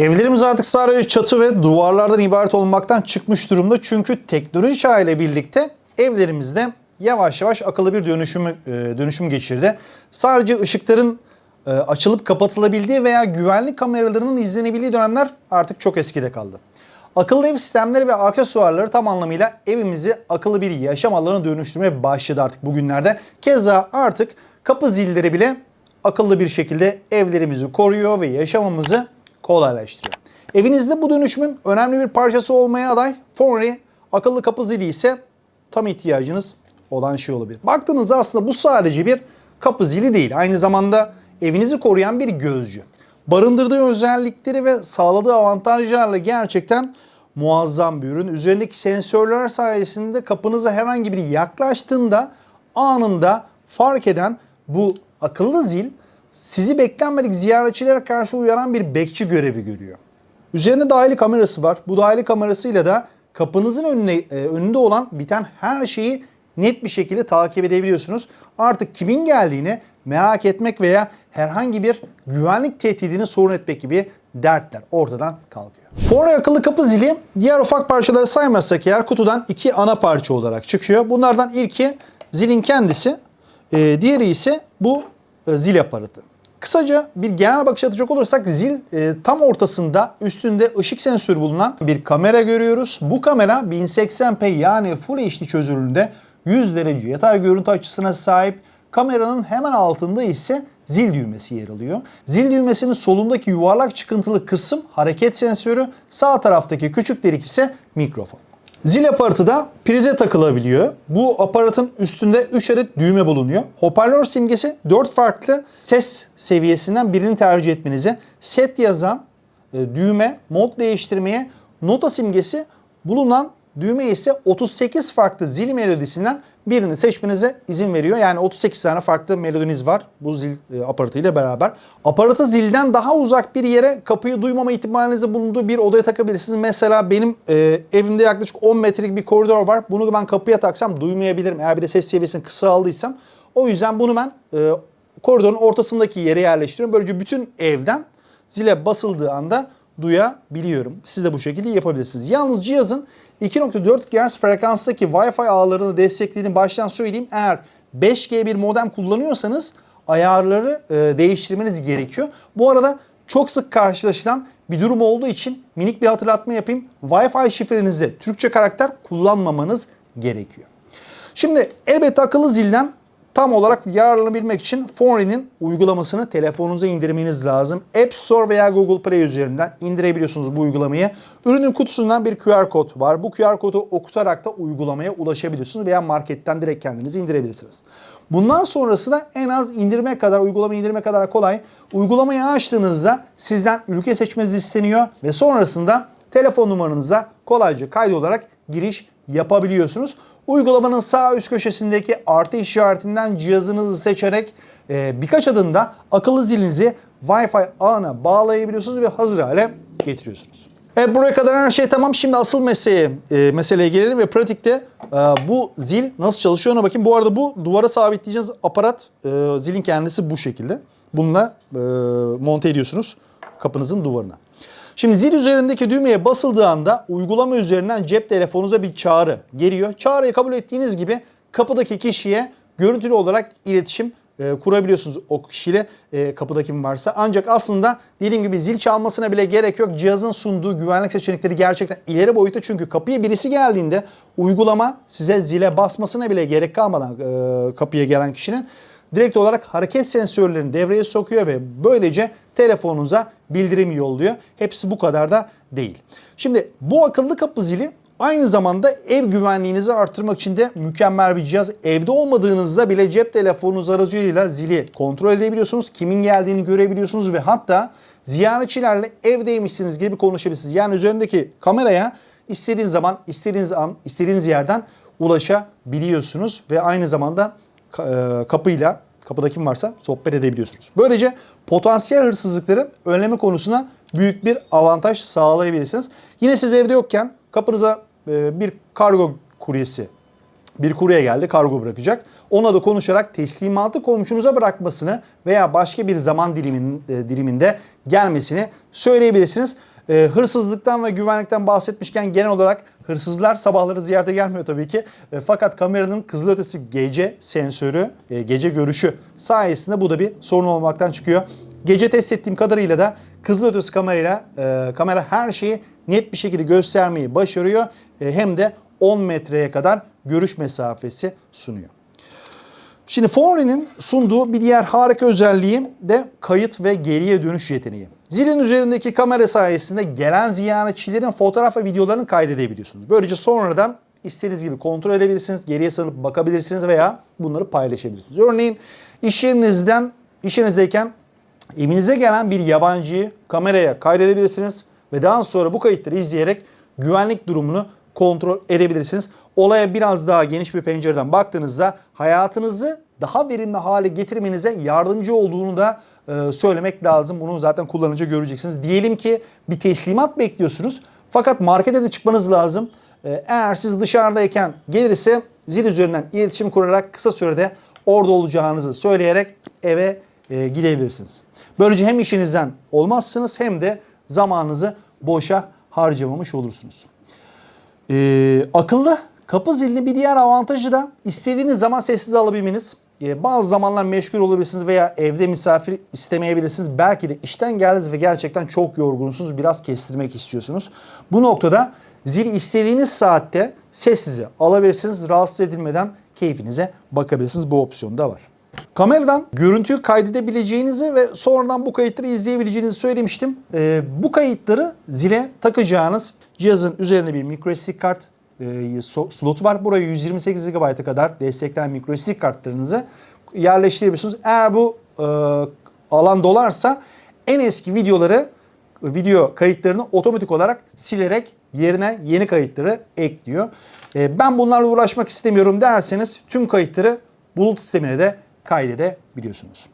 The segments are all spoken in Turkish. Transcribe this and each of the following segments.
Evlerimiz artık sadece çatı ve duvarlardan ibaret olmaktan çıkmış durumda. Çünkü teknoloji çağı ile birlikte evlerimizde yavaş yavaş akıllı bir dönüşüm, e, dönüşüm geçirdi. Sadece ışıkların e, açılıp kapatılabildiği veya güvenlik kameralarının izlenebildiği dönemler artık çok eskide kaldı. Akıllı ev sistemleri ve aksesuarları tam anlamıyla evimizi akıllı bir yaşam alanına dönüştürmeye başladı artık bugünlerde. Keza artık kapı zilleri bile akıllı bir şekilde evlerimizi koruyor ve yaşamımızı kolaylaştırıyor. Evinizde bu dönüşümün önemli bir parçası olmaya aday Fonry akıllı kapı zili ise tam ihtiyacınız olan şey olabilir. Baktığınızda aslında bu sadece bir kapı zili değil. Aynı zamanda evinizi koruyan bir gözcü. Barındırdığı özellikleri ve sağladığı avantajlarla gerçekten muazzam bir ürün. Üzerindeki sensörler sayesinde kapınıza herhangi biri yaklaştığında anında fark eden bu akıllı zil sizi beklenmedik ziyaretçilere karşı uyaran bir bekçi görevi görüyor. Üzerinde dahili kamerası var. Bu dahili kamerasıyla da kapınızın önüne, e, önünde olan biten her şeyi net bir şekilde takip edebiliyorsunuz. Artık kimin geldiğini merak etmek veya herhangi bir güvenlik tehdidini sorun etmek gibi dertler ortadan kalkıyor. Fora akıllı kapı zili diğer ufak parçaları saymazsak eğer kutudan iki ana parça olarak çıkıyor. Bunlardan ilki zilin kendisi, e, diğeri ise bu zil aparatı. Kısaca bir genel bakış atacak olursak zil e, tam ortasında üstünde ışık sensörü bulunan bir kamera görüyoruz. Bu kamera 1080p yani Full HD çözünürlüğünde 100 derece yatay görüntü açısına sahip. Kameranın hemen altında ise zil düğmesi yer alıyor. Zil düğmesinin solundaki yuvarlak çıkıntılı kısım hareket sensörü, sağ taraftaki küçük delik ise mikrofon. Zil aparatı da prize takılabiliyor. Bu aparatın üstünde 3 adet düğme bulunuyor. Hoparlör simgesi 4 farklı ses seviyesinden birini tercih etmenize, set yazan e, düğme, mod değiştirmeye, nota simgesi bulunan düğme ise 38 farklı zil melodisinden birini seçmenize izin veriyor. Yani 38 tane farklı melodiniz var bu zil e, aparatıyla beraber. Aparatı zilden daha uzak bir yere kapıyı duymama ihtimalinizi bulunduğu bir odaya takabilirsiniz. Mesela benim e, evimde yaklaşık 10 metrelik bir koridor var. Bunu ben kapıya taksam duymayabilirim. Eğer bir de ses seviyesini kısa aldıysam. O yüzden bunu ben e, koridorun ortasındaki yere yerleştiriyorum. Böylece bütün evden zile basıldığı anda duyabiliyorum. Siz de bu şekilde yapabilirsiniz. Yalnız cihazın 2.4 GHz frekanstaki Wi-Fi ağlarını desteklediğini baştan söyleyeyim. Eğer 5G bir modem kullanıyorsanız ayarları e, değiştirmeniz gerekiyor. Bu arada çok sık karşılaşılan bir durum olduğu için minik bir hatırlatma yapayım. Wi-Fi şifrenizde Türkçe karakter kullanmamanız gerekiyor. Şimdi elbette akıllı zilden tam olarak yararlanabilmek için Fonry'nin uygulamasını telefonunuza indirmeniz lazım. App Store veya Google Play üzerinden indirebiliyorsunuz bu uygulamayı. Ürünün kutusundan bir QR kod var. Bu QR kodu okutarak da uygulamaya ulaşabiliyorsunuz veya marketten direkt kendiniz indirebilirsiniz. Bundan sonrası da en az indirme kadar, uygulamayı indirme kadar kolay. Uygulamayı açtığınızda sizden ülke seçmeniz isteniyor ve sonrasında telefon numaranıza kolayca kaydolarak giriş yapabiliyorsunuz. Uygulamanın sağ üst köşesindeki artı işaretinden cihazınızı seçerek e, birkaç adımda akıllı zilinizi Wi-Fi ağına bağlayabiliyorsunuz ve hazır hale getiriyorsunuz. Evet buraya kadar her şey tamam. Şimdi asıl meseleye, e, meseleye gelelim ve pratikte e, bu zil nasıl çalışıyor ona bakayım. Bu arada bu duvara sabitleyeceğiniz aparat e, zilin kendisi bu şekilde. Bununla e, monte ediyorsunuz kapınızın duvarına. Şimdi zil üzerindeki düğmeye basıldığı anda uygulama üzerinden cep telefonunuza bir çağrı geliyor. Çağrıyı kabul ettiğiniz gibi kapıdaki kişiye görüntülü olarak iletişim e, kurabiliyorsunuz o kişiyle e, kapıda kim varsa. Ancak aslında dediğim gibi zil çalmasına bile gerek yok. Cihazın sunduğu güvenlik seçenekleri gerçekten ileri boyutta. Çünkü kapıya birisi geldiğinde uygulama size zile basmasına bile gerek kalmadan e, kapıya gelen kişinin direkt olarak hareket sensörlerini devreye sokuyor ve böylece telefonunuza bildirim yolluyor. Hepsi bu kadar da değil. Şimdi bu akıllı kapı zili aynı zamanda ev güvenliğinizi artırmak için de mükemmel bir cihaz. Evde olmadığınızda bile cep telefonunuz aracılığıyla zili kontrol edebiliyorsunuz. Kimin geldiğini görebiliyorsunuz ve hatta ziyaretçilerle evdeymişsiniz gibi konuşabilirsiniz. Yani üzerindeki kameraya istediğiniz zaman, istediğiniz an, istediğiniz yerden ulaşabiliyorsunuz ve aynı zamanda kapıyla kapıda kim varsa sohbet edebiliyorsunuz. Böylece potansiyel hırsızlıkları önleme konusuna büyük bir avantaj sağlayabilirsiniz. Yine siz evde yokken kapınıza e, bir kargo kuryesi bir kurye geldi kargo bırakacak. Ona da konuşarak teslimatı komşunuza bırakmasını veya başka bir zaman dilimin, e, diliminde gelmesini söyleyebilirsiniz. E, hırsızlıktan ve güvenlikten bahsetmişken genel olarak hırsızlar sabahları ziyarete gelmiyor tabii ki. E, fakat kameranın kızılötesi gece sensörü, e, gece görüşü sayesinde bu da bir sorun olmaktan çıkıyor. Gece test ettiğim kadarıyla da kızılötesi kamerayla e, kamera her şeyi net bir şekilde göstermeyi başarıyor. E, hem de 10 metreye kadar görüş mesafesi sunuyor. Şimdi Fori'nin sunduğu bir diğer harika özelliği de kayıt ve geriye dönüş yeteneği. Zilin üzerindeki kamera sayesinde gelen ziyaretçilerin fotoğraf ve videolarını kaydedebiliyorsunuz. Böylece sonradan istediğiniz gibi kontrol edebilirsiniz, geriye sarıp bakabilirsiniz veya bunları paylaşabilirsiniz. Örneğin iş yerinizden, iş yerinizdeyken evinize gelen bir yabancıyı kameraya kaydedebilirsiniz ve daha sonra bu kayıtları izleyerek güvenlik durumunu kontrol edebilirsiniz. Olaya biraz daha geniş bir pencereden baktığınızda hayatınızı daha verimli hale getirmenize yardımcı olduğunu da e, söylemek lazım. Bunu zaten kullanınca göreceksiniz. Diyelim ki bir teslimat bekliyorsunuz fakat markete de çıkmanız lazım. E, eğer siz dışarıdayken gelirse zil üzerinden iletişim kurarak kısa sürede orada olacağınızı söyleyerek eve e, gidebilirsiniz. Böylece hem işinizden olmazsınız hem de zamanınızı boşa harcamamış olursunuz. Ee, akıllı kapı zilini bir diğer avantajı da istediğiniz zaman sessiz alabilmeniz. Ee, bazı zamanlar meşgul olabilirsiniz veya evde misafir istemeyebilirsiniz. Belki de işten geldiniz ve gerçekten çok yorgunsunuz. Biraz kestirmek istiyorsunuz. Bu noktada zil istediğiniz saatte sessize alabilirsiniz. Rahatsız edilmeden keyfinize bakabilirsiniz. Bu opsiyon da var. Kameradan görüntüyü kaydedebileceğinizi ve sonradan bu kayıtları izleyebileceğinizi söylemiştim. Ee, bu kayıtları zile takacağınız cihazın üzerine bir microSD kart e, so- slotu var. Buraya 128 GB'a kadar desteklenen microSD kartlarınızı yerleştirebiliyorsunuz. Eğer bu e, alan dolarsa en eski videoları video kayıtlarını otomatik olarak silerek yerine yeni kayıtları ekliyor. E, ben bunlarla uğraşmak istemiyorum derseniz tüm kayıtları bulut sistemine de kaydedebiliyorsunuz.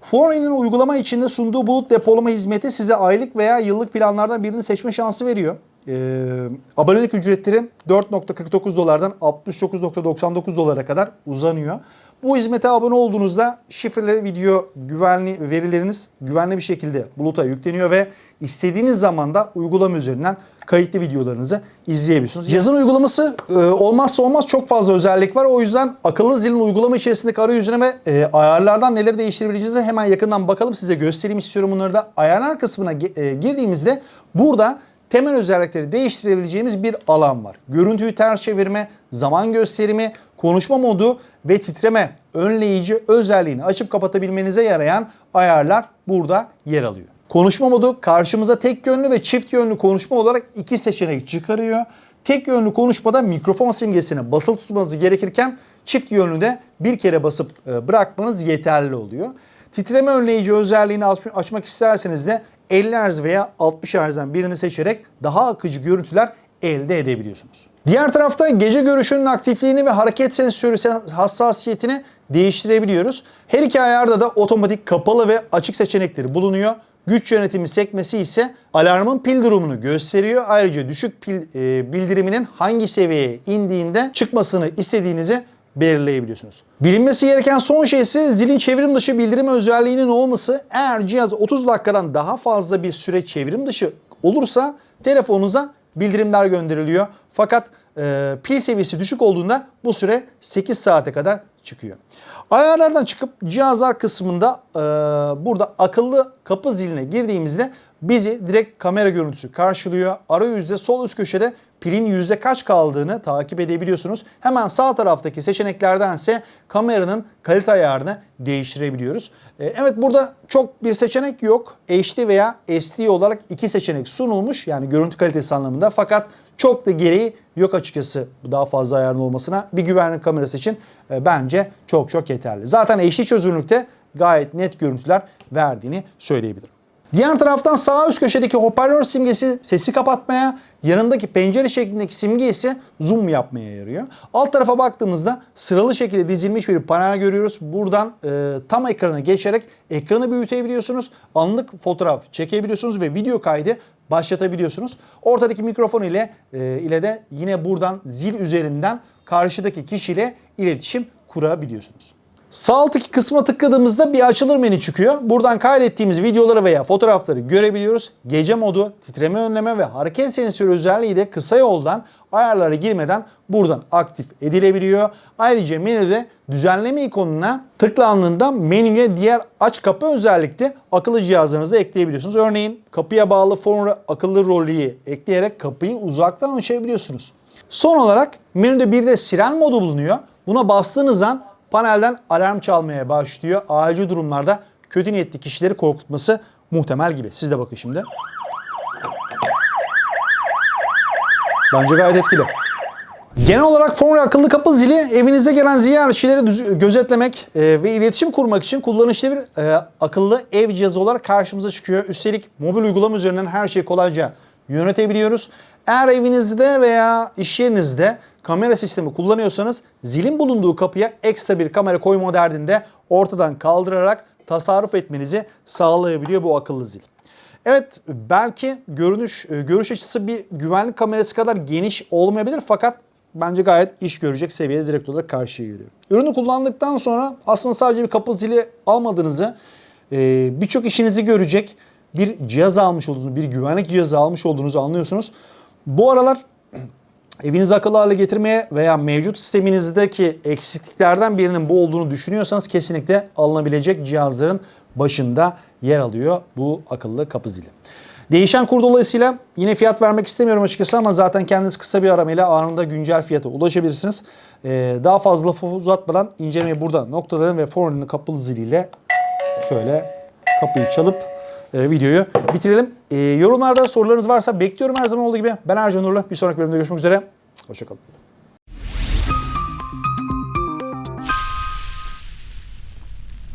Foreign uygulama içinde sunduğu bulut depolama hizmeti size aylık veya yıllık planlardan birini seçme şansı veriyor. Ee, abonelik ücretleri 4.49 dolardan 69.99 dolara kadar uzanıyor. Bu hizmete abone olduğunuzda şifreli video güvenli verileriniz güvenli bir şekilde buluta yükleniyor ve istediğiniz zamanda uygulama üzerinden kayıtlı videolarınızı izleyebiliyorsunuz. Cihazın uygulaması e, olmazsa olmaz çok fazla özellik var. O yüzden akıllı zilin uygulama içerisindeki arayüzüne ve e, ayarlardan neleri değiştirebileceğinizi hemen yakından bakalım. Size göstereyim istiyorum bunları da. Ayarlar kısmına e, girdiğimizde burada temel özellikleri değiştirebileceğimiz bir alan var. Görüntüyü ters çevirme, zaman gösterimi, konuşma modu ve titreme önleyici özelliğini açıp kapatabilmenize yarayan ayarlar burada yer alıyor. Konuşma modu karşımıza tek yönlü ve çift yönlü konuşma olarak iki seçenek çıkarıyor. Tek yönlü konuşmada mikrofon simgesine basılı tutmanız gerekirken çift yönlü de bir kere basıp e, bırakmanız yeterli oluyor. Titreme önleyici özelliğini aç- açmak isterseniz de 50 Hz veya 60 Hz'den birini seçerek daha akıcı görüntüler elde edebiliyorsunuz. Diğer tarafta gece görüşünün aktifliğini ve hareket sensörü sen- hassasiyetini değiştirebiliyoruz. Her iki ayarda da otomatik kapalı ve açık seçenekleri bulunuyor. Güç yönetimi sekmesi ise alarmın pil durumunu gösteriyor. Ayrıca düşük pil e, bildiriminin hangi seviyeye indiğinde çıkmasını istediğinizi belirleyebiliyorsunuz. Bilinmesi gereken son şey ise zilin çevrim dışı bildirim özelliğinin olması. Eğer cihaz 30 dakikadan daha fazla bir süre çevrim dışı olursa telefonunuza bildirimler gönderiliyor. Fakat e, pil seviyesi düşük olduğunda bu süre 8 saate kadar çıkıyor. Ayarlardan çıkıp cihazlar kısmında e, burada akıllı kapı ziline girdiğimizde bizi direkt kamera görüntüsü karşılıyor. Arayüzde sol üst köşede pilin yüzde kaç kaldığını takip edebiliyorsunuz. Hemen sağ taraftaki seçeneklerdense kameranın kalite ayarını değiştirebiliyoruz. E, evet burada çok bir seçenek yok. HD veya SD olarak iki seçenek sunulmuş. Yani görüntü kalitesi anlamında. Fakat çok da gereği yok açıkçası daha fazla ayarın olmasına. Bir güvenlik kamerası için e, bence çok çok yeterli. Zaten HD çözünürlükte gayet net görüntüler verdiğini söyleyebilirim. Diğer taraftan sağ üst köşedeki hoparlör simgesi sesi kapatmaya, yanındaki pencere şeklindeki simge ise zoom yapmaya yarıyor. Alt tarafa baktığımızda sıralı şekilde dizilmiş bir panel görüyoruz. Buradan e, tam ekrana geçerek ekranı büyütebiliyorsunuz. Anlık fotoğraf çekebiliyorsunuz ve video kaydı başlatabiliyorsunuz. Ortadaki mikrofon ile e, ile de yine buradan zil üzerinden karşıdaki kişiyle iletişim kurabiliyorsunuz. Sağ alttaki kısma tıkladığımızda bir açılır menü çıkıyor. Buradan kaydettiğimiz videoları veya fotoğrafları görebiliyoruz. Gece modu, titreme önleme ve hareket sensörü özelliği de kısa yoldan ayarlara girmeden buradan aktif edilebiliyor. Ayrıca menüde düzenleme ikonuna tıklandığında menüye diğer aç kapı özellikle akıllı cihazlarınıza ekleyebiliyorsunuz. Örneğin kapıya bağlı fon akıllı rolüyü ekleyerek kapıyı uzaktan açabiliyorsunuz. Son olarak menüde bir de siren modu bulunuyor. Buna bastığınız an panelden alarm çalmaya başlıyor. Acil durumlarda kötü niyetli kişileri korkutması muhtemel gibi. Siz de bakın şimdi. Bence gayet etkili. Genel olarak Fonre akıllı kapı zili evinize gelen ziyaretçileri gözetlemek e, ve iletişim kurmak için kullanışlı bir e, akıllı ev cihazı olarak karşımıza çıkıyor. Üstelik mobil uygulama üzerinden her şeyi kolayca yönetebiliyoruz. Eğer evinizde veya iş yerinizde kamera sistemi kullanıyorsanız zilin bulunduğu kapıya ekstra bir kamera koyma derdinde ortadan kaldırarak tasarruf etmenizi sağlayabiliyor bu akıllı zil. Evet belki görünüş e, görüş açısı bir güvenlik kamerası kadar geniş olmayabilir fakat bence gayet iş görecek seviyede direkt olarak karşıya geliyor. Ürünü kullandıktan sonra aslında sadece bir kapı zili almadığınızı e, birçok işinizi görecek bir cihaz almış olduğunuzu, bir güvenlik cihazı almış olduğunuzu anlıyorsunuz. Bu aralar evinizi akıllı hale getirmeye veya mevcut sisteminizdeki eksikliklerden birinin bu olduğunu düşünüyorsanız kesinlikle alınabilecek cihazların başında yer alıyor bu akıllı kapı zili. Değişen kur dolayısıyla yine fiyat vermek istemiyorum açıkçası ama zaten kendiniz kısa bir aramayla anında güncel fiyata ulaşabilirsiniz. Ee, daha fazla lafı uzatmadan incelemeyi burada noktalayalım ve Forn'un kapılı ziliyle şöyle kapıyı çalıp e, videoyu bitirelim. E, yorumlarda sorularınız varsa bekliyorum her zaman olduğu gibi. Ben Ercan Nurlu. Bir sonraki bölümde görüşmek üzere. Hoşçakalın.